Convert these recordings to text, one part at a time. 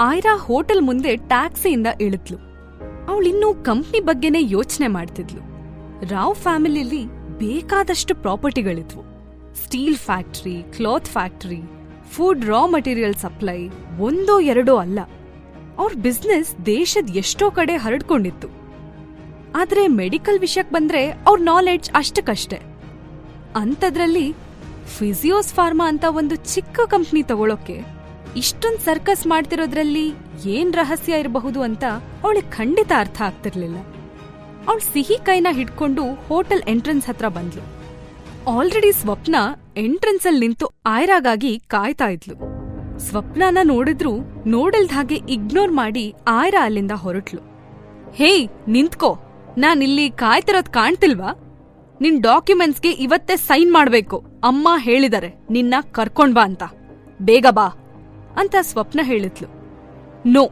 Aira hotel ಮುಂದೆ ಟ್ಯಾಕ್ಸಿಯಿಂದ ಇಳಿದ್ಲು. ಅವಳಿನ್ನೂ company ಬಗ್ಗೆನೇ ಯೋಚನೆ ಮಾಡ್ತಿದ್ಲು. ರಾವ್ ಫ್ಯಾಮಿಲಿಲಿ ಬೇಕಾದಷ್ಟು ಪ್ರಾಪರ್ಟಿಗಳಿದ್ವು. Steel factory, cloth factory, food raw material supply ಒಂದೋ ಎರಡೋ ಅಲ್ಲ. ಅವ್ರ ಬಿಸ್ನೆಸ್ ದೇಶದ ಎಷ್ಟೋ ಕಡೆ ಹರಡ್ಕೊಂಡಿತ್ತು. ಆದ್ರೆ ಮೆಡಿಕಲ್ ವಿಷಯಕ್ಕೆ ಬಂದ್ರೆ ಅವ್ರ ನಾಲೆಡ್ಜ್ ಅಷ್ಟಕ್ಕಷ್ಟೇ. ಅಂಥದ್ರಲ್ಲಿ ಫಿಸಿಯೋಸ್ ಫಾರ್ಮಾ ಅಂತ ಒಂದು ಚಿಕ್ಕ ಕಂಪ್ನಿ ತಗೊಳೋಕೆ ಇಷ್ಟೊಂದ್ ಸರ್ಕಸ್ ಮಾಡ್ತಿರೋದ್ರಲ್ಲಿ ಏನ್ ರಹಸ್ಯ ಇರಬಹುದು ಅಂತ ಅವಳಿಗೆ ಖಂಡಿತ ಅರ್ಥ ಆಗ್ತಿರ್ಲಿಲ್ಲ. ಅವಳು ಸಿಹಿ ಕೈನ ಹಿಡ್ಕೊಂಡು ಹೋಟೆಲ್ ಎಂಟ್ರೆನ್ಸ್ ಹತ್ರ ಬಂದ್ಲು. ಆಲ್ರೆಡಿ ಸ್ವಪ್ನ ಎಂಟ್ರೆನ್ಸ್ ಅಲ್ಲಿ ನಿಂತು ಆಯ್ರಾಗಾಗಿ ಕಾಯ್ತಾ ಇದ್ಲು. ಸ್ವಪ್ನನ ನೋಡಿದ್ರು ನೋಡಲ್ದ ಹಾಗೆ ಇಗ್ನೋರ್ ಮಾಡಿ ಆಯ್ರಾ ಅಲ್ಲಿಂದ ಹೊರಟ್ಲು. ಹೇಯ್ ನಿಂತ್ಕೋ. ನಾನಿಲ್ಲಿ ಕಾಯ್ತಿರೋದ್ ಕಾಣ್ತಿಲ್ವಾ? ನಿನ್ ಡಾಕ್ಯುಮೆಂಟ್ಸ್ಗೆ ಇವತ್ತೇ ಸೈನ್ ಮಾಡ್ಬೇಕು. ಅಮ್ಮ ಹೇಳಿದಾರೆ ನಿನ್ನ ಕರ್ಕೊಂಡ್ ಬಾ ಅಂತ. ಬೇಗ ಬಾ. ಅಂತ ಸ್ವಪ್ನ ಹೇಳಿದ್ಲು. ನೋ,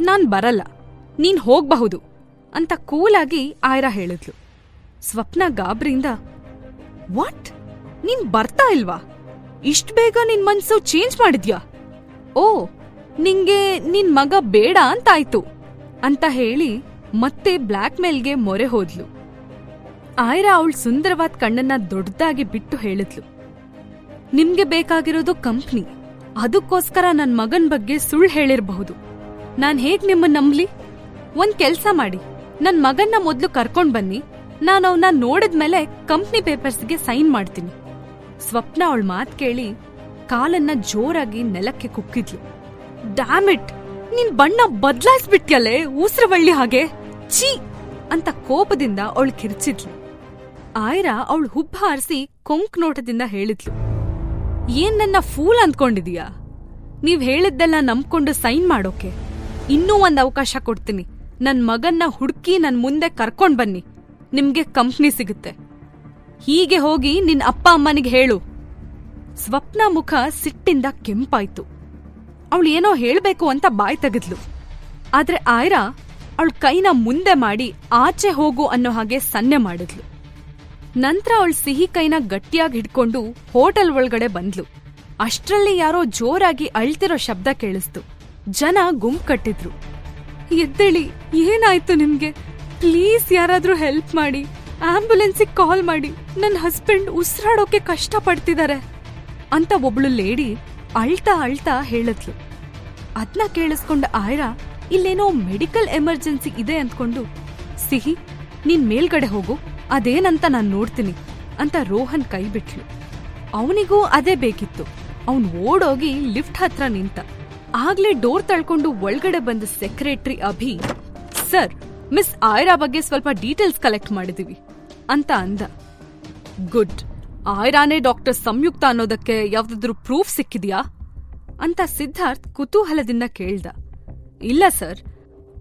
ನಾನ್ ಬರಲ್ಲ. ನೀನ್ ಹೋಗ್ಬಹುದು ಅಂತ ಕೂಲಾಗಿ ಆಯ್ರಾ ಹೇಳಿದ್ಲು. ಸ್ವಪ್ನ ಗಾಬ್ರಿಯಿಂದ, ವಾಟ್? ನೀನ್ ಬರ್ತಾ ಇಲ್ವಾ? ಇಷ್ಟ್ ಬೇಗ ನಿನ್ ಮನ್ಸು ಚೇಂಜ್ ಮಾಡಿದ್ಯಾ? ಓ, ನಿಂಗೆ ನಿನ್ ಮಗ ಬೇಡ ಅಂತಾಯ್ತು ಅಂತ ಹೇಳಿ ಮತ್ತೆ ಬ್ಲ್ಯಾಕ್ ಮೇಲ್ಗೆ ಮೊರೆ ಹೋದ್ಲು. ಆಯ್ರಾ ಅವಳ್ ಸುಂದರವಾದ ಕಣ್ಣನ್ನ ದೊಡ್ಡದಾಗಿ ಬಿಟ್ಟು ಹೇಳಿದ್ಲು. ನಿಮ್ಗೆ ಬೇಕಾಗಿರೋದು ಕಂಪ್ನಿ. ಅದಕ್ಕೋಸ್ಕರ ನನ್ ಮಗನ್ ಬಗ್ಗೆ ಸುಳ್ಳು ಹೇಳಿರಬಹುದು. ನಾನ್ ಹೇಗ್ ನಿಮ್ಮನ್ ನಂಬ್ಲಿ? ಒಂದ್ ಕೆಲ್ಸ ಮಾಡಿ. ನನ್ ಮಗನ್ನ ಮೊದ್ಲು ಕರ್ಕೊಂಡ್ ಬನ್ನಿ. ನಾನು ಅವನ್ನ ನೋಡಿದ್ಮೇಲೆ ಕಂಪ್ನಿ ಪೇಪರ್ಸ್ಗೆ ಸೈನ್ ಮಾಡ್ತೀನಿ. ಸ್ವಪ್ನ ಅವಳ ಮಾತ್ ಕೇಳಿ ಕಾಲನ್ನ ಜೋರಾಗಿ ನೆಲಕ್ಕೆ ಕುಕ್ಕಿದ್ಲು. ಡ್ಯಾಮಿಟ್ ನಿನ್ ಬಣ್ಣ ಬದ್ಲಾಯಿಸ್ಬಿಟ್ಯಲ್ಲೇ ಊಸ್ರವಳ್ಳಿ ಹಾಗೆ? ಛೀ! ಅಂತ ಕೋಪದಿಂದ ಅವಳು ಕಿರ್ಚಿದ್ಲು. ಆಯ್ರಾ ಅವಳು ಹುಬ್ಬ ಹಾರಿಸಿ ಕೊಂಕ್ ನೋಟದಿಂದ ಹೇಳಿದ್ಲು. ಏನ್ ನನ್ನ ಫೂಲ್ ಅಂದ್ಕೊಂಡಿದೀಯಾ? ನೀವ್ ಹೇಳಿದ್ದೆಲ್ಲ ನಂಬ್ಕೊಂಡು ಸೈನ್ ಮಾಡೋಕೆ. ಇನ್ನೂ ಒಂದ್ ಅವಕಾಶ ಕೊಡ್ತೀನಿ. ನನ್ ಮಗನ್ನ ಹುಡ್ಕಿ ನನ್ ಮುಂದೆ ಕರ್ಕೊಂಡ್ ಬನ್ನಿ. ನಿಮ್ಗೆ ಕಂಪ್ನಿ ಸಿಗುತ್ತೆ. ಹೀಗೆ ಹೋಗಿ ನಿನ್ ಅಪ್ಪ ಅಮ್ಮನಿಗೆ ಹೇಳು. ಸ್ವಪ್ನ ಮುಖ ಸಿಟ್ಟಿಂದ ಕೆಂಪಾಯ್ತು. ಅವಳು ಏನೋ ಹೇಳ್ಬೇಕು ಅಂತ ಬಾಯ್ ತೆಗೆದ್ಲು. ಆದ್ರೆ ಆಯ್ರಾ, ಅವಳು ಕೈನ ಮುಂದೆ ಮಾಡಿ ಆಚೆ ಹೋಗು ಅನ್ನೋ ಹಾಗೆ ಸನ್ನೆ ಮಾಡಿದ್ಲು. ನಂತರ ಅವಳು ಸಿಹಿ ಕೈನ ಗಟ್ಟಿಯಾಗಿ ಹಿಡ್ಕೊಂಡು ಹೋಟೆಲ್ ಒಳಗಡೆ ಬಂದ್ಲು. ಅಷ್ಟರಲ್ಲಿ ಯಾರೋ ಜೋರಾಗಿ ಅಳ್ತಿರೋ ಶಬ್ದ ಕೇಳಿಸ್ತು. ಜನ ಗುಂಪ್ ಕಟ್ಟಿದ್ರು. ಎದ್ದೇಳಿ, ಏನಾಯ್ತು ನಿಮ್ಗೆ? ಪ್ಲೀಸ್ ಯಾರಾದ್ರೂ ಹೆಲ್ಪ್ ಮಾಡಿ ಆಂಬ್ಯುಲೆನ್ಸಿಗೆ ಕಾಲ್ ಮಾಡಿ ನನ್ನ ಹಸ್ಬೆಂಡ್ ಉಸಿರಾಡೋಕೆ ಕಷ್ಟ ಪಡ್ತಿದ್ದಾರೆ ಅಂತ ಒಬ್ಳು ಲೇಡಿ ಅಳ್ತಾ ಅಳ್ತಾ ಹೇಳಿದ್ಲು. ಅದ್ನ ಕೇಳಿಸ್ಕೊಂಡ ಆಯ್ರಾ, ಇಲ್ಲೇನೋ ಮೆಡಿಕಲ್ ಎಮರ್ಜೆನ್ಸಿ ಇದೆ ಅಂದ್ಕೊಂಡು, ಸಿಹಿ, ನೀನ್ ಮೇಲ್ಗಡೆ ಹೋಗು. ಅದೇನಂತ ನಾನು ನೋಡ್ತೀನಿ ಅಂತ ರೋಹನ್ ಕೈ ಬಿಟ್ಲು. ಅವನಿಗೂ ಅದೇ ಬೇಕಿತ್ತು. ಅವನು ಓಡೋಗಿ ಲಿಫ್ಟ್ ಹತ್ರ ನಿಂತ. ಆಗ್ಲೇ ಡೋರ್ ತಳ್ಕೊಂಡು ಒಳಗಡೆ ಬಂದ secretary Abhi, sir, miss Ayra ಬಗ್ಗೆ ಸ್ವಲ್ಪ ಡೀಟೇಲ್ಸ್ ಕಲೆಕ್ಟ್ ಮಾಡಿದೀವಿ, ಅಂತ ಅಂದ. ಗುಡ್. ಆಯ್ರಾನೇ ಡಾಕ್ಟರ್ ಸಂಯುಕ್ತ ಅನ್ನೋದಕ್ಕೆ ಯಾವ್ದಾದ್ರೂ ಪ್ರೂಫ್ ಸಿಕ್ಕಿದ್ಯಾ? ಅಂತ ಸಿದ್ಧಾರ್ಥ್ ಕುತೂಹಲದಿಂದ ಕೇಳ್ದ. ಇಲ್ಲ ಸರ್.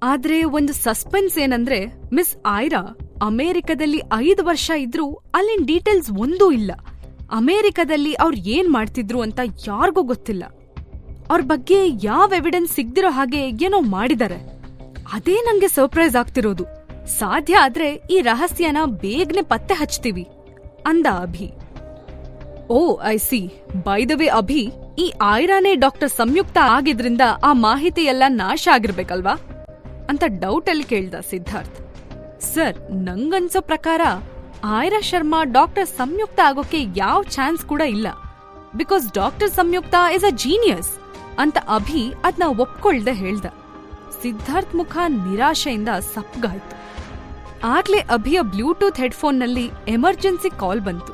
ಆದ್ರೆ ಒಂದು ಸಸ್ಪೆನ್ಸ್ ಏನಂದ್ರೆ ಮಿಸ್ ಆಯ್ರಾ ಅಮೆರಿಕದಲ್ಲಿ ಐದು ವರ್ಷ ಇದ್ರೂ ಅಲ್ಲಿನ ಡೀಟೇಲ್ಸ್ ಒಂದೂ ಇಲ್ಲ. ಅಮೇರಿಕದಲ್ಲಿ ಅವ್ರು ಏನ್ ಮಾಡ್ತಿದ್ರು ಅಂತ ಯಾರಿಗೂ ಗೊತ್ತಿಲ್ಲ. ಅವ್ರ ಬಗ್ಗೆ ಯಾವ ಎವಿಡೆನ್ಸ್ ಸಿಗ್ದಿರೋ ಹಾಗೆ ಏನೋ ಮಾಡಿದ್ದಾರೆ ಅದೇ ನಂಗೆ ಸರ್ಪ್ರೈಸ್ ಆಗ್ತಿರೋದು. ಸಾಧ್ಯ ಆದ್ರೆ ಈ ರಹಸ್ಯನ ಬೇಗನೆ ಪತ್ತೆ ಹಚ್ತೀವಿ, ಅಂದ Abhi. Oh, I see. By the way Abhi, ಈ ಆಯ್ರಾನೇ ಡಾಕ್ಟರ್ ಸಂಯುಕ್ತ ಆಗಿದ್ರಿಂದ ಆ ಮಾಹಿತಿ ಎಲ್ಲ ನಾಶ ಆಗಿರ್ಬೇಕಲ್ವಾ? ಅಂತ ಡೌಟ್ ಅಲ್ಲಿ ಕೇಳ್ದ ಸಿದ್ಧಾರ್ಥ್. ಸರ್, ನಂಗನ್ಸೋ ಪ್ರಕಾರ ಆಯ್ರಾ ಶರ್ಮಾ ಡಾಕ್ಟರ್ ಸಂಯುಕ್ತ ಆಗೋಕೆ ಯಾವ ಚಾನ್ಸ್ ಕೂಡ ಇಲ್ಲ. Because doctor Samyukta is a genius ಅಂತ ಅಭಿ ಅದನ್ನ ಒಪ್ಕೊಳ್ದೆ ಹೇಳ್ದ. ಸಿದ್ಧಾರ್ಥ್ ಮುಖ ನಿರಾಶೆಯಿಂದ ಸಪ್ಗಾಯ್ತು. ಆಗ್ಲೇ ಅಭಿಯ ಬ್ಲೂಟೂತ್ ಹೆಡ್ಫೋನ್ನಲ್ಲಿ ಎಮರ್ಜೆನ್ಸಿ ಕಾಲ್ ಬಂತು.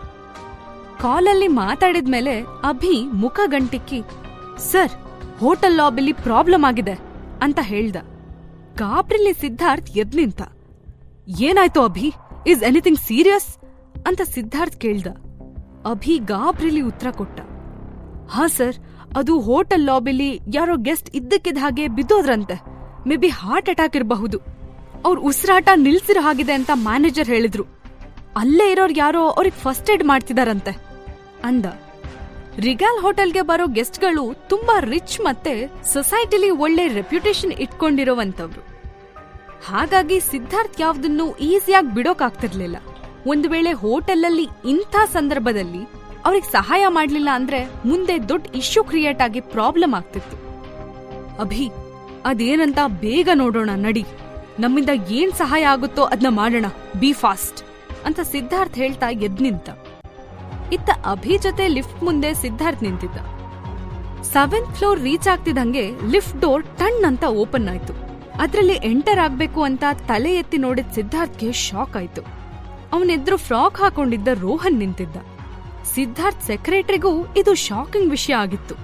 ಕಾಲಲ್ಲಿ ಮಾತಾಡಿದ್ಮೇಲೆ ಅಭಿ ಮುಖ ಗಂಟಿಕ್ಕಿ, ಸರ್, ಹೋಟೆಲ್ ಲಾಬಿಲಿ ಪ್ರಾಬ್ಲಮ್ ಆಗಿದೆ ಅಂತ ಹೇಳ್ದ. ಗಾಬ್ರಿಲಿ ಸಿದ್ಧಾರ್ಥ್ ಎದ್ ನಿಂತ ಏನಾಯ್ತು ಅಭಿ? ಇಸ್ ಎನಿಥಿಂಗ್ ಸೀರಿಯಸ್ ಅಂತ ಸಿದ್ಧಾರ್ಥ್ ಕೇಳ್ದ. ಅಭಿ ಗಾಬ್ರಿಲಿ ಉತ್ತರ ಕೊಟ್ಟ. ಹಾ ಸರ್, ಅದು ಹೋಟೆಲ್ ಲಾಬಿಲಿ ಯಾರೋ ಗೆಸ್ಟ್ ಇದ್ದಕ್ಕಿದ್ದ ಹಾಗೆ ಬಿದ್ದೋದ್ರಂತೆ. ಮೇ ಬಿ ಹಾರ್ಟ್ ಅಟ್ಯಾಕ್ ಇರಬಹುದು. ಅವ್ರ ಉಸಿರಾಟ ನಿಲ್ಸಿರೋ ಹಾಗಿದೆ ಅಂತ ಮ್ಯಾನೇಜರ್ ಹೇಳಿದ್ರು. ಅಲ್ಲೇ ಇರೋರ್ ಯಾರೋ ಅವ್ರಿಗೆ ಫಸ್ಟ್ ಏಡ್ ಮಾಡ್ತಿದಾರಂತೆ ಅಂದ. ರಿಗಾಲ್ ಹೋಟೆಲ್ಗೆ ಬರೋ ಗೆಸ್ಟ್ಗಳು ತುಂಬಾ ರಿಚ್ ಮತ್ತೆ ಸೊಸೈಟಿಲಿ ಒಳ್ಳೆ ರೆಪ್ಯುಟೇಷನ್ ಇಟ್ಕೊಂಡಿರೋವಂತವ್ರು ಹಾಗಾಗಿ ಸಿದ್ಧಾರ್ಥ್ ಯಾವ್ದನ್ನು ಈಸಿಯಾಗಿ ಬಿಡೋಕಾಗ್ತಿರ್ಲಿಲ್ಲ. ಒಂದು ವೇಳೆ ಹೋಟೆಲಲ್ಲಿ ಇಂಥ ಸಂದರ್ಭದಲ್ಲಿ ಅವ್ರಿಗೆ ಸಹಾಯ ಮಾಡ್ಲಿಲ್ಲ ಅಂದ್ರೆ ಮುಂದೆ ದೊಡ್ಡ ಇಶ್ಯೂ ಕ್ರಿಯೇಟ್ ಆಗಿ ಪ್ರಾಬ್ಲಮ್ ಆಗ್ತಿತ್ತು. ಅಭಿ, ಅದೇನಂತ ಬೇಗ ನೋಡೋಣ, ನಡಿ. ನಮ್ಮಿಂದ ಏನ್ ಸಹಾಯ ಆಗುತ್ತೋ ಅದನ್ನ ಮಾಡೋಣ. ಬಿ ಫಾಸ್ಟ್ ಅಂತ ಸಿದ್ಧಾರ್ಥ್ ಹೇಳ್ತಾ ಎದ್ ನಿಂತ. ಇತ್ತ ಅಭಿ ಜೊತೆ ಲಿಫ್ಟ್ ಮುಂದೆ ಸಿದ್ಧಾರ್ಥ್ ನಿಂತಿದ್ದ. ಸೆವೆಂತ್ ಫ್ಲೋರ್ ರೀಚ್ ಆಗ್ತಿದ್ದಂಗೆ ಲಿಫ್ಟ್ ಡೋರ್ ಟಣ್ ಅಂತ ಓಪನ್ ಆಯ್ತು. ಅದ್ರಲ್ಲಿ ಎಂಟರ್ ಆಗ್ಬೇಕು ಅಂತ ತಲೆ ಎತ್ತಿ ನೋಡಿದ ಸಿದ್ಧಾರ್ಥ್ಗೆ ಶಾಕ್ ಆಯ್ತು. ಅವನೆದ್ರು ಫ್ರಾಕ್ ಹಾಕೊಂಡಿದ್ದ ರೋಹನ್ ನಿಂತಿದ್ದ. ಸಿದ್ಧಾರ್ಥ್ ಸೆಕ್ರೆಟರಿಗೂ ಇದು ಶಾಕಿಂಗ್ ವಿಷಯ ಆಗಿತ್ತು.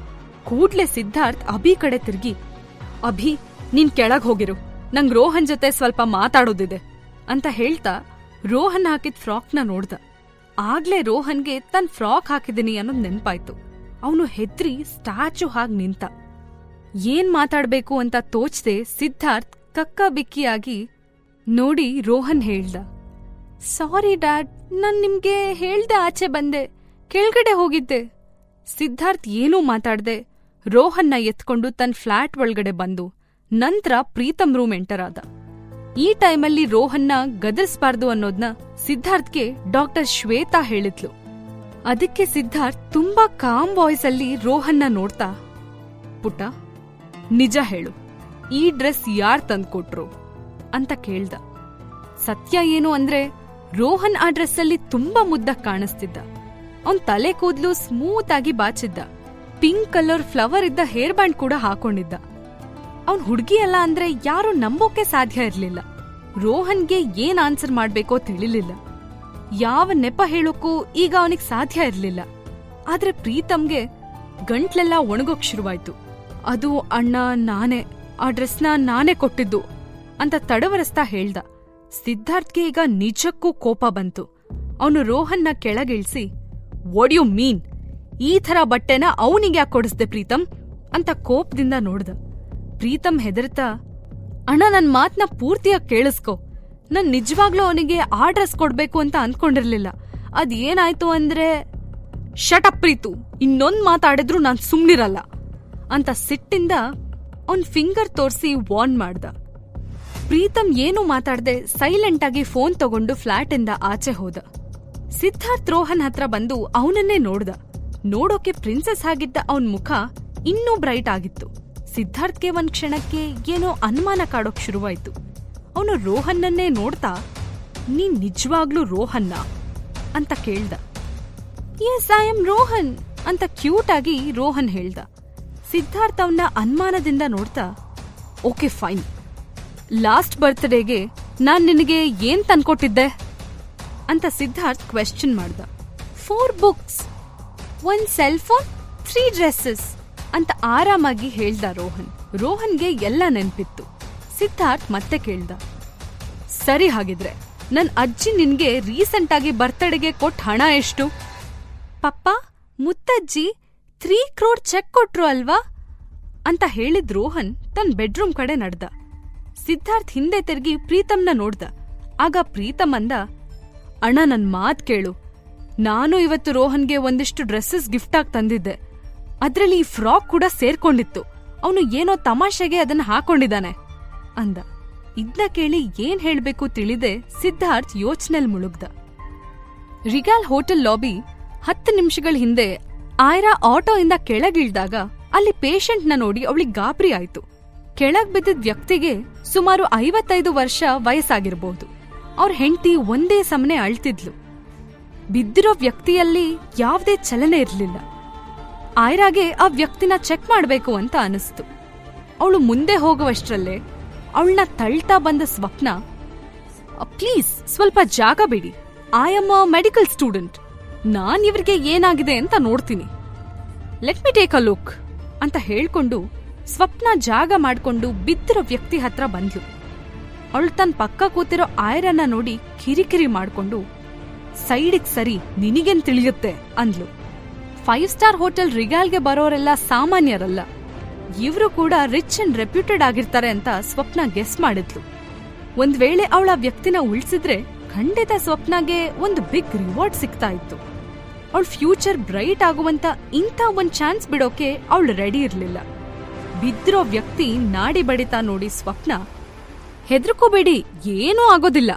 ಕೂಡ್ಲೆ ಸಿದ್ಧಾರ್ಥ್ ಅಭಿ ಕಡೆ ತಿರುಗಿ, ಅಭಿ, ನೀನ್ ಕೆಳಗ್ ಹೋಗಿರು. ನಂಗ್ ರೋಹನ್ ಜೊತೆ ಸ್ವಲ್ಪ ಮಾತಾಡೋದಿದೆ. ಅಂತ ಹೇಳ್ತಾ ರೋಹನ್ ಹಾಕಿದ ಫ್ರಾಕ್ನ ನೋಡ್ದ. ಆಗ್ಲೇ ರೋಹನ್ಗೆ ತನ್ ಫ್ರಾಕ್ ಹಾಕಿದೀನಿ ಅನ್ನೋದ್ ನೆನ್ಪಾಯ್ತು. ಅವನು ಹೆದ್ರಿ ಸ್ಟ್ಯಾಚು ಹಾಗ್ ನಿಂತ. ಏನ್ ಮಾತಾಡ್ಬೇಕು ಅಂತ ತೋಚದೆ ಸಿದ್ಧಾರ್ಥ್ ಕಕ್ಕ ಬಿಕ್ಕಿಯಾಗಿ ನೋಡಿ ರೋಹನ್ ಹೇಳ್ದ, ಸಾರಿ ಡ್ಯಾಡ್, ನಾನ್ ನಿಮ್ಗೆ ಹೇಳ್ದೆ ಆಚೆ ಬಂದೆ, ಕೆಳಗಡೆ ಹೋಗಿದ್ದೆ. ಸಿದ್ಧಾರ್ಥ್ ಏನೂ ಮಾತಾಡ್ದೆ, ರೋಹನ್ನ ಎತ್ಕೊಂಡು ತನ್ನ ಫ್ಲಾಟ್ ಒಳಗಡೆ ಬಂದು, ನಂತರ ಪ್ರೀತಮ್ ರೂಮ್ ಎಂಟರ್ ಆದ. ಈ ಟೈಮಲ್ಲಿ ರೋಹನ್ನ ಗದರ್ಸ್ಬಾರ್ದು ಅನ್ನೋದ್ನ ಸಿದ್ಧಾರ್ಥ್ಗೆ ಡಾಕ್ಟರ್ ಶ್ವೇತಾ ಹೇಳಿದ್ಲು. ಅದಕ್ಕೆ ಸಿದ್ಧಾರ್ಥ್ ತುಂಬಾ ಕಾಮ್ ವಾಯ್ಸ್ ಅಲ್ಲಿ ರೋಹನ್ನ ನೋಡ್ತಾ, ಪುಟ್ಟ ನಿಜ ಹೇಳು, ಈ ಡ್ರೆಸ್ ಯಾರ್ ತಂದ್ಕೊಟ್ರು? ಅಂತ ಕೇಳ್ದ. ಸತ್ಯ ಏನು ಅಂದ್ರೆ, ರೋಹನ್ ಆ ಡ್ರೆಸ್ಸಲ್ಲಿ ತುಂಬಾ ಮುದ್ದ ಕಾಣಿಸ್ತಿದ್ದ. ಅವನ್ ತಲೆ ಕೂದ್ಲು ಸ್ಮೂತ್ ಆಗಿ ಬಾಚಿದ್ದ. ಪಿಂಕ್ ಕಲರ್ ಫ್ಲವರ್ ಇದ್ದ ಹೇರ್ ಬ್ಯಾಂಡ್ ಕೂಡ ಹಾಕೊಂಡಿದ್ದ. ಅವನ್ ಹುಡ್ಗಿ ಅಲ್ಲ ಅಂದ್ರೆ ಯಾರು ನಂಬೋಕೆ ಸಾಧ್ಯ ಇರ್ಲಿಲ್ಲ. ರೋಹನ್ಗೆ ಏನ್ ಆನ್ಸರ್ ಮಾಡ್ಬೇಕೋ ತಿಳಿಲಿಲ್ಲ. ಯಾವ ನೆಪ ಹೇಳೋಕ್ಕೂ ಈಗ ಅವನಿಗೆ ಸಾಧ್ಯ ಇರ್ಲಿಲ್ಲ. ಆದ್ರೆ ಪ್ರೀತಮ್ಗೆ ಗಂಟ್ಲೆಲ್ಲ ಒಣಗೋಕ್ ಶುರುವಾಯ್ತು. ಅದು ಅಣ್ಣ ನಾನೇ, ಆ ಡ್ರೆಸ್ನ ನಾನೇ ಕೊಟ್ಟಿದ್ದು ಅಂತ ತಡವರಸ್ತಾ ಹೇಳ್ದ. ಸಿದ್ಧಾರ್ಥ್ಗೆ ಈಗ ನಿಜಕ್ಕೂ ಕೋಪ ಬಂತು. ಅವನು ರೋಹನ್ನ ಕೆಳಗಿಳಿಸಿ ವಾಟ್ ಯು ಮೀನ್ ಈ ಥರ ಬಟ್ಟೆನ ಅವನಿಗೆ ಯಾಕೆ ಕೊಡಿಸ್ದೆ ಪ್ರೀತಮ್ ಅಂತ ಕೋಪದಿಂದ ನೋಡ್ದ. ಪ್ರೀತಮ್ ಹೆದರ್ತಾ, ಅಣ್ಣ, ನನ್ ಮಾತ್ನ ಪೂರ್ತಿಯಾಗಿ ಕೇಳಿಸ್ಕೊ. ನಾನು ನಿಜವಾಗ್ಲೂ ಅವನಿಗೆ ಆ ಡ್ರೆಸ್ ಕೊಡ್ಬೇಕು ಅಂತ ಅಂದ್ಕೊಂಡಿರ್ಲಿಲ್ಲ ಅದೇನಾಯ್ತು ಅಂದ್ರೆ ಶಟಪ್ ಪ್ರೀತು, ಇನ್ನೊಂದ್ ಮಾತಾಡಿದ್ರು ನಾನ್ ಸುಮ್ನಿರಲ್ಲ. ಅಂತ ಸಿಟ್ಟಿಂದ ಅವನ್ ಫಿಂಗರ್ ತೋರಿಸಿ ವಾರ್ನ್ ಮಾಡ್ದ. ಪ್ರೀತಮ್ ಏನು ಮಾತಾಡ್ದೆ ಸೈಲೆಂಟ್ ಆಗಿ ಫೋನ್ ತಗೊಂಡು ಫ್ಲಾಟ್ ಇಂದ ಆಚೆ ಹೋದ. ಸಿದ್ಧಾರ್ಥ್ ರೋಹನ್ ಹತ್ರ ಬಂದು ಅವನನ್ನೇ ನೋಡ್ದ. ನೋಡೋಕೆ ಪ್ರಿನ್ಸೆಸ್ ಆಗಿದ್ದ ಅವನ್ ಮುಖ ಇನ್ನೂ ಬ್ರೈಟ್ ಆಗಿತ್ತು. ಸಿದ್ಧಾರ್ಥ್ಗೆ ಒಂದ್ ಕ್ಷಣಕ್ಕೆ ಏನೋ ಅನುಮಾನ ಕಾಡೋಕ್ ಶುರುವಾಯ್ತು. ಅವನು ರೋಹನ್ನನ್ನೇ ನೋಡ್ತಾ, ನೀನ್ ನಿಜವಾಗ್ಲೂ ರೋಹನ್ನ? ಅಂತ ಕೇಳ್ದ. ಎಸ್ ಐ ಎಂ ರೋಹನ್, ಅಂತ ಕ್ಯೂಟ್ ಆಗಿ ರೋಹನ್ ಹೇಳ್ದ. ಸಿದ್ಧಾರ್ಥ್ ಅವನ್ನ ಅನುಮಾನದಿಂದ ನೋಡ್ತಾ, ಓಕೆ, ಫೈನ್. ಲಾಸ್ಟ್ ಬರ್ತ್ಡೇಗೆ ನಾನ್ ನಿನಗೆ ಏನ್ ತಂದ್ಕೊಟ್ಟಿದ್ದೆ? ಅಂತ ಸಿದ್ಧಾರ್ಥ್ ಕ್ವೆಶ್ಚನ್ ಮಾಡ್ದ. Four books, one cell phone, three dresses, ಅಂತ ಆರಾಮಾಗಿ ಹೇಳ್ದ ರೋಹನ್. ರೋಹನ್ಗೆ ಎಲ್ಲ ನೆನ್ಪಿತ್ತು. ಸಿದ್ಧಾರ್ಥ್ ಮತ್ತೆ ಕೇಳ್ದ. ಸರಿ ಹಾಗಿದ್ರೆ, ನನ್ ಅಜ್ಜಿ ನಿನ್ಗೆ ರೀಸೆಂಟ್ ಆಗಿ ಬರ್ತಡೆಗೆ ಕೊಟ್ಟ ಹಣ ಎಷ್ಟು? ಪಪ್ಪ, ಮುತ್ತಜ್ಜಿ ತ್ರೀ ಕ್ರೋರ್ ಚೆಕ್ ಕೊಟ್ರು ಅಲ್ವಾ? ಅಂತ ಹೇಳಿದ್ ರೋಹನ್ ತನ್ ಬೆಡ್ರೂಮ್ ಕಡೆ ನಡ್ದ. ಸಿದ್ಧಾರ್ಥ್ ಹಿಂದೆ ತಿರುಗಿ ಪ್ರೀತಮ್ನ ನೋಡ್ದ. ಆಗ ಪ್ರೀತಮ್ ಅಂದ, ಅಣ್ಣ, ನನ್ ಮಾತ್ ಕೇಳು. ನಾನು ಇವತ್ತು ರೋಹನ್ಗೆ ಒಂದಿಷ್ಟು ಡ್ರೆಸ್ಸಸ್ ಗಿಫ್ಟ್ ಆಗಿ ತಂದಿದ್ದೆ. ಅದ್ರಲ್ಲಿ ಈ ಫ್ರಾಕ್ ಕೂಡ ಸೇರ್ಕೊಂಡಿತ್ತು. ಅವನು ಏನೋ ತಮಾಷೆಗೆ ಅದನ್ನ ಹಾಕೊಂಡಿದ್ದಾನೆ ಅಂದ. ಇದ್ನ ಕೇಳಿ ಏನ್ ಹೇಳ್ಬೇಕು ತಿಳಿದೆ ಸಿದ್ಧಾರ್ಥ್ ಯೋಚನೆಲ್ ಮುಳುಗ್ದ. ರಿಗಾಲ್ ಹೋಟೆಲ್ ಲಾಬಿ ಹತ್ತು ನಿಮಿಷಗಳ ಹಿಂದೆ ಆಯ್ರಾ ಆಟೋಯಿಂದ ಕೆಳಗಿಳ್ದಾಗ ಅಲ್ಲಿ ಪೇಷಂಟ್ನ ನೋಡಿ ಅವಳಿಗೆ ಗಾಬರಿ ಆಯ್ತು. ಕೆಳಗ್ ಬಿದ್ದಿದ್ ವ್ಯಕ್ತಿಗೆ ಸುಮಾರು ಐವತ್ತೈದು ವರ್ಷ ವಯಸ್ಸಾಗಿರ್ಬಹುದು ಅವ್ರ ಹೆಂಡತಿ ಒಂದೇ ಸಮನೆ ಅಳ್ತಿದ್ಲು. ಬಿದ್ದಿರೋ ವ್ಯಕ್ತಿಯಲ್ಲಿ ಯಾವುದೇ ಚಲನೆ ಇರಲಿಲ್ಲ. ಆಯ್ರಾಗೆ ಆ ವ್ಯಕ್ತಿನ ಚೆಕ್ ಮಾಡಬೇಕು ಅಂತ ಅನಿಸ್ತು. ಅವಳು ಮುಂದೆ ಹೋಗುವಷ್ಟರಲ್ಲೇ ಅವಳನ್ನ ತಳ್ತಾ ಬಂದ ಸ್ವಪ್ನ ಪ್ಲೀಸ್ ಸ್ವಲ್ಪ ಜಾಗ ಬಿಡಿ. I am a medical student ನಾನ್ ಇವರಿಗೆ ಏನಾಗಿದೆ ಅಂತ ನೋಡ್ತೀನಿ. Let me take a look ಅಂತ ಹೇಳ್ಕೊಂಡು ಸ್ವಪ್ನ ಜಾಗ ಮಾಡ್ಕೊಂಡು ಬಿದ್ದಿರೋ ವ್ಯಕ್ತಿ ಹತ್ರ ಬಂದ್ಲು. ಅವಳು ತನ್ನ ಪಕ್ಕ ಕೂತಿರೋ ಆಯರನ್ನ ನೋಡಿ ಕಿರಿಕಿರಿ ಮಾಡ್ಕೊಂಡು, ಸೈಡಿಗೆ ಸರಿ, ನಿನಗೇನ್ ತಿಳಿಯುತ್ತೆ? ಅಂದ್ಲು. ಫೈವ್ ಸ್ಟಾರ್ ಹೋಟೆಲ್ ರಿಗಾಲ್ಗೆ ಬರೋರೆಲ್ಲ ಸಾಮಾನ್ಯರಲ್ಲ. ಇವರು ಕೂಡ ರಿಚ್ ಅಂಡ್ ರೆಪ್ಯೂಟೆಡ್ ಆಗಿರ್ತಾರೆ ಅಂತ ಸ್ವಪ್ನ ಗೆಸ್ ಮಾಡಿದ್ಲು. ಒಂದ್ ವೇಳೆ ಅವಳ ವ್ಯಕ್ತಿನ ಉಳಿಸಿದ್ರೆ ಖಂಡಿತ ಸ್ವಪ್ನಗೆ ಒಂದು ಬಿಗ್ ರಿವಾರ್ಡ್ ಸಿಗ್ತಾ ಇತ್ತು. ಅವಳ ಫ್ಯೂಚರ್ ಬ್ರೈಟ್ ಆಗುವಂತ ಇಂಥ ಒಂದು ಚಾನ್ಸ್ ಬಿಡೋಕೆ ಅವಳು ರೆಡಿ ಇರಲಿಲ್ಲ. ಬಿದ್ದಿರೋ ವ್ಯಕ್ತಿ ನಾಡಿ ಬಡಿತಾ ನೋಡಿ ಸ್ವಪ್ನ, ಹೆದರ್ಕೋಬೇಡಿ, ಏನೂ ಆಗೋದಿಲ್ಲ.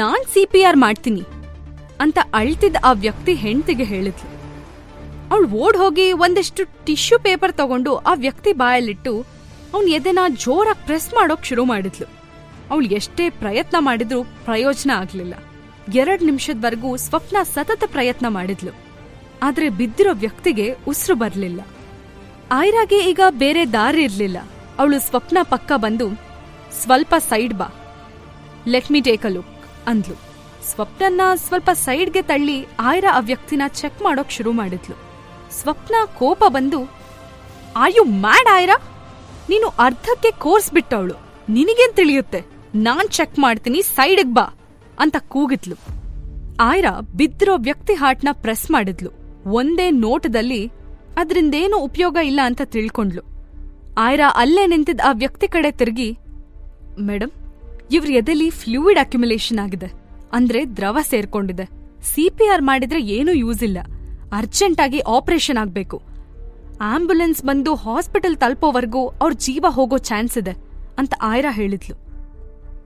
ನಾನ್ ಸಿ ಪಿ ಆರ್ ಮಾಡ್ತೀನಿ ಅಂತ ಅಳ್ತಿದ್ದ ಆ ವ್ಯಕ್ತಿ ಹೆಂಡ್ತಿಗೆ ಹೇಳಿದ್ಲು. ಅವಳು ಓಡ್ ಹೋಗಿ ಒಂದಿಷ್ಟು ಟಿಶ್ಯೂ ಪೇಪರ್ ತಗೊಂಡು ಆ ವ್ಯಕ್ತಿ ಬಾಯಲ್ಲಿಟ್ಟು ಅವನ್ ಎದೆನ ಜೋರಾಗಿ ಪ್ರೆಸ್ ಮಾಡೋಕ್ ಶುರು ಮಾಡಿದ್ಲು. ಅವಳು ಎಷ್ಟೇ ಪ್ರಯತ್ನ ಮಾಡಿದ್ರೂ ಪ್ರಯೋಜನ ಆಗ್ಲಿಲ್ಲ. ಎರಡು ನಿಮಿಷದವರೆಗೂ ಸ್ವಪ್ನ ಸತತ ಪ್ರಯತ್ನ ಮಾಡಿದ್ಲು. ಆದ್ರೆ ಬಿದ್ದಿರೋ ವ್ಯಕ್ತಿಗೆ ಉಸಿರು ಬರಲಿಲ್ಲ. ಆಯ್ರಾಗೆ ಈಗ ಬೇರೆ ದಾರಿ ಇರಲಿಲ್ಲ. ಅವಳು ಸ್ವಪ್ನ ಪಕ್ಕ ಬಂದು, ಸ್ವಲ್ಪ ಸೈಡ್ ಬಾ. Let me take a look ಅಂದ್ಲು. ಸ್ವಪ್ನನ್ನ ಸ್ವಲ್ಪ ಸೈಡ್ಗೆ ತಳ್ಳಿ ಆಯ್ರಾ ಆ ವ್ಯಕ್ತಿನ ಚೆಕ್ ಮಾಡೋಕ್ ಶುರು ಮಾಡಿದ್ಲು. ಸ್ವಪ್ನ ಕೋಪ ಬಂದು ಆಯು ಮ್ಯಾಡ್ ಆಯ್ರಾ? ನೀನು ಅರ್ಧಕ್ಕೆ ಕೋರ್ಸ್ ಬಿಟ್ಟವಳು. ನಿನಗೇನ್ ತಿಳಿಯುತ್ತೆ? ನಾನ್ ಚೆಕ್ ಮಾಡ್ತೀನಿ, ಸೈಡ್ಗೆ ಬಾ, ಅಂತ ಕೂಗಿದ್ಲು. ಆಯ್ರಾ ಬಿದ್ದಿರೋ ವ್ಯಕ್ತಿ ಹಾರ್ಟ್ನ ಪ್ರೆಸ್ ಮಾಡಿದ್ಲು. ಒಂದೇ ನೋಟದಲ್ಲಿ ಅದ್ರಿಂದೇನೂ ಉಪಯೋಗ ಇಲ್ಲ ಅಂತ ತಿಳ್ಕೊಂಡ್ಲು. ಆಯ್ರಾ ಅಲ್ಲೇ ನಿಂತಿದ್ದ ಆ ವ್ಯಕ್ತಿ ಕಡೆ ತಿರುಗಿ ಮೇಡಮ್ ಇವ್ರ ಎದೆಲಿ ಫ್ಲೂಯಿಡ್ ಅಕ್ಯುಮುಲೇಷನ್ ಆಗಿದೆ. ಅಂದ್ರೆ ದ್ರವ ಸೇರ್ಕೊಂಡಿದೆ. ಸಿ ಪಿ ಆರ್ ಮಾಡಿದ್ರೆ ಏನೂ ಯೂಸ್ ಇಲ್ಲ. ಅರ್ಜೆಂಟ್ ಆಗಿ ಆಪರೇಷನ್ ಆಗ್ಬೇಕು. ಆಂಬ್ಯುಲೆನ್ಸ್ ಬಂದು ಹಾಸ್ಪಿಟಲ್ ತಲುಪೋವರೆಗೂ ಅವ್ರ ಜೀವ ಹೋಗೋ ಚಾನ್ಸ್ ಇದೆ, ಅಂತ ಆಯ್ರಾ ಹೇಳಿದ್ಲು.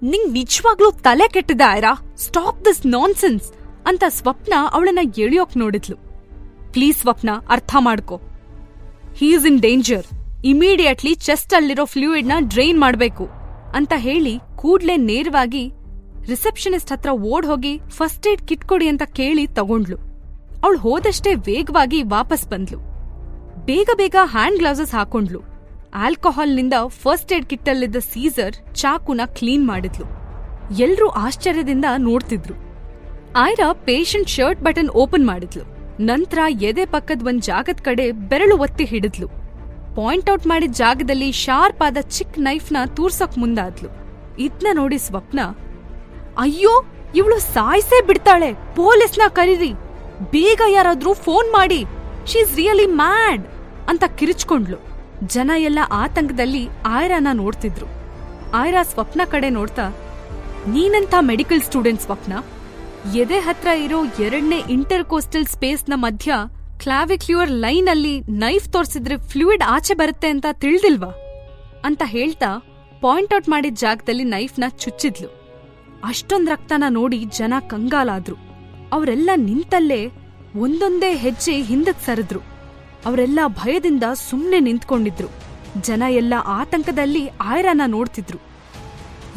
ನಿಂಗ್ ನಿಜವಾಗ್ಲೂ ತಲೆ ಕೆಟ್ಟಿದೆ ಆಯ್ರಾ? ಸ್ಟಾಪ್ ದಿಸ್ ನಾನ್ಸೆನ್ಸ್ ಅಂತ ಸ್ವಪ್ನ ಅವಳನ್ನ ಎಳಿಯೋಕ್ ನೋಡಿದ್ಲು. ಪ್ಲೀಸ್ ಸ್ವಪ್ನ ಅರ್ಥ ಮಾಡ್ಕೋ. He's in danger immediately chest ಅಲ್ಲಿರೋ ಫ್ಲೂಯಿಡ್ನ ಡ್ರೈನ್ ಮಾಡಬೇಕು ಅಂತ ಹೇಳಿ ಕೂಡ್ಲೆ ನೇರವಾಗಿ ರಿಸೆಪ್ಷನಿಸ್ಟ್ ಹತ್ರ ಓಡ್ ಹೋಗಿ ಫಸ್ಟ್ ಏಡ್ ಕಿಟ್ ಕೊಡಿ ಅಂತ ಕೇಳಿ ತಗೊಂಡ್ಲು. ಅವಳು ಹೋದಷ್ಟೇ ವೇಗವಾಗಿ ವಾಪಸ್ ಬಂದ್ಲು. ಬೇಗ ಬೇಗ ಹ್ಯಾಂಡ್ ಗ್ಲೌಸಸ್ ಹಾಕೊಂಡ್ಲು. ಆಲ್ಕೋಹಾಲ್ನಿಂದ ಫಸ್ಟ್ ಏಡ್ ಕಿಟ್ಟಲ್ಲಿದ್ದ ಸೀಸರ್ ಚಾಕುನ ಕ್ಲೀನ್ ಮಾಡಿದ್ಲು. ಎಲ್ರೂ ಆಶ್ಚರ್ಯದಿಂದ ನೋಡ್ತಿದ್ರು. Ayra patient shirt button open ಮಾಡಿದ್ಲು. ನಂತರ ಎದೆ ಪಕ್ಕದ ಒಂದ್ ಜಾಗದ ಕಡೆ ಬೆರಳು ಒತ್ತಿ ಹಿಡಿದ್ಲು. ಪಾಯಿಂಟ್ ಔಟ್ ಮಾಡಿದ ಜಾಗದಲ್ಲಿ ಶಾರ್ಪ್ ಆದ ಚಿಕ್ಕ ನೈಫ್ನ ತೂರ್ಸಕ್ ಮುಂದಾದ್ಲು. ಇದ್ನ ನೋಡಿ ಸ್ವಪ್ನ, ಅಯ್ಯೋ, ಇವಳು ಸಾಯಿಸೇ ಬಿಡ್ತಾಳೆ, ಪೊಲೀಸ್ನ ಕರೀರಿ. ಬೇಗ ಯಾರಾದ್ರೂ ಫೋನ್ ಮಾಡಿ ಶೀಸ್ ರಿಯಲಿ ಮ್ಯಾಡ್ ಅಂತ ಕಿರಿಚ್ಕೊಂಡ್ಲು. ಜನ ಎಲ್ಲ ಆತಂಕದಲ್ಲಿ ಆಯ್ರಾನ ನೋಡ್ತಿದ್ರು. ಆಯ್ರಾ ಸ್ವಪ್ನ ಕಡೆ ನೋಡ್ತಾ, ನೀನಂತ ಮೆಡಿಕಲ್ ಸ್ಟೂಡೆಂಟ್ ಸ್ವಪ್ನ? ಎದೆ ಹತ್ರ ಇರೋ ಎರಡನೇ ಇಂಟರ್ ಕೋಸ್ಟಲ್ ಸ್ಪೇಸ್ನ ಮಧ್ಯ ಕ್ಲಾವಿಕ್ಲ್ಯೂರ್ ಲೈನ್ ಅಲ್ಲಿ ನೈಫ್ ತೋರ್ಸಿದ್ರೆ ಫ್ಲೂಯಿಡ್ ಆಚೆ ಬರುತ್ತೆ ಅಂತ ತಿಳಿದಿಲ್ವಾ? ಅಂತ ಹೇಳ್ತಾ ಪಾಯಿಂಟ್ ಔಟ್ ಮಾಡಿದ ಜಾಗದಲ್ಲಿ ನೈಫ್ನ ಚುಚ್ಚಿದ್ಲು. ಅಷ್ಟೊಂದ್ ರಕ್ತನ ನೋಡಿ ಜನ ಕಂಗಾಲಾದ್ರು. ಅವರೆಲ್ಲ ನಿಂತಲ್ಲೇ ಒಂದೊಂದೇ ಹೆಜ್ಜೆ ಹಿಂದಕ್ ಸರಿದ್ರು. ಅವರೆಲ್ಲ ಭಯದಿಂದ ಸುಮ್ನೆ ನಿಂತ್ಕೊಂಡಿದ್ರು. ಜನ ಎಲ್ಲ ಆತಂಕದಲ್ಲಿ ಆಯ್ರಾನ ನೋಡ್ತಿದ್ರು.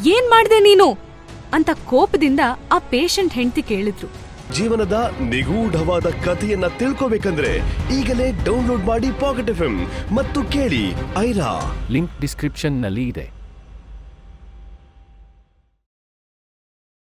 ಏನ್ ಮಾಡ್ದೆ ನೀನು? ಅಂತ ಕೋಪದಿಂದ ಆ ಪೇಷಂಟ್ ಹೆಂಡತಿ ಕೇಳಿದ್ರು. ಜೀವನದ ನಿಗೂಢವಾದ ಕಥೆಯನ್ನ ತಿಳ್ಕೋಬೇಕಂದ್ರೆ ಈಗಲೇ ಡೌನ್ಲೋಡ್ ಮಾಡಿ ಪಾಕೆಟ್ ಎಫ್ ಮತ್ತು ಕೇಳಿ ಐರಾ. ಲಿಂಕ್ ಡಿಸ್ಕ್ರಿಪ್ಷನ್ನಲ್ಲಿ ಇದೆ.